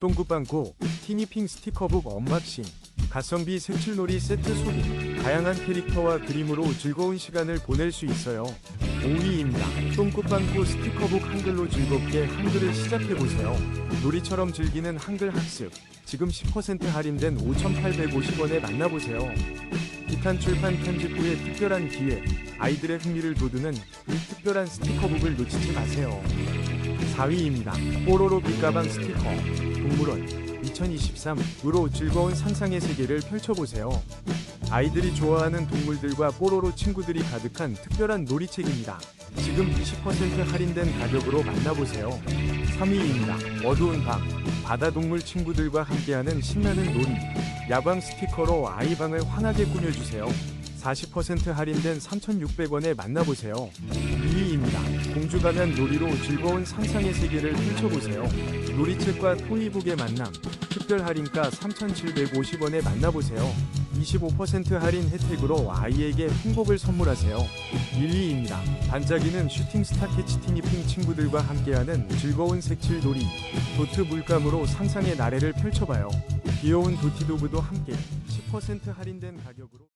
똥구빵고 티니핑 스티커북 언박싱 가성비 색칠놀이 세트 소개 다양한 캐릭터와 그림으로 즐거운 시간을 보낼 수 있어요. 5위입니다. 똥구빵고 스티커북 한글로 즐겁게 한글을 시작해보세요. 놀이처럼 즐기는 한글 학습. 지금 10% 할인된 5,850원에 만나보세요. 기탄 출판 편집 후의 특별한 기회. 아이들의 흥미를 돋우는 이 특별한 스티커북을 놓치지 마세요 4위입니다. 뽀로로 빛가방 스티커 동물원 2023으로 즐거운 상상의 세계를 펼쳐보세요. 아이들이 좋아하는 동물들과 뽀로로 친구들이 가득한 특별한 놀이책입니다. 지금 20% 할인된 가격으로 만나보세요. 3위입니다. 어두운 밤 바다 동물 친구들과 함께하는 신나는 놀이 야광 스티커로 아이 방을 환하게 꾸며주세요. 40% 할인된 3,600원에 만나보세요. 2위입니다. 공주 가면 놀이로 즐거운 상상의 세계를 펼쳐보세요. 놀이책과 토이북의 만남, 특별 할인가 3,750원에 만나보세요. 25% 할인 혜택으로 아이에게 행복을 선물하세요. 1위입니다. 반짝이는 슈팅스타 캐치티니핑 친구들과 함께하는 즐거운 색칠 놀이, 도트 물감으로 상상의 나래를 펼쳐봐요. 귀여운 도티도브도 함께 10% 할인된 가격으로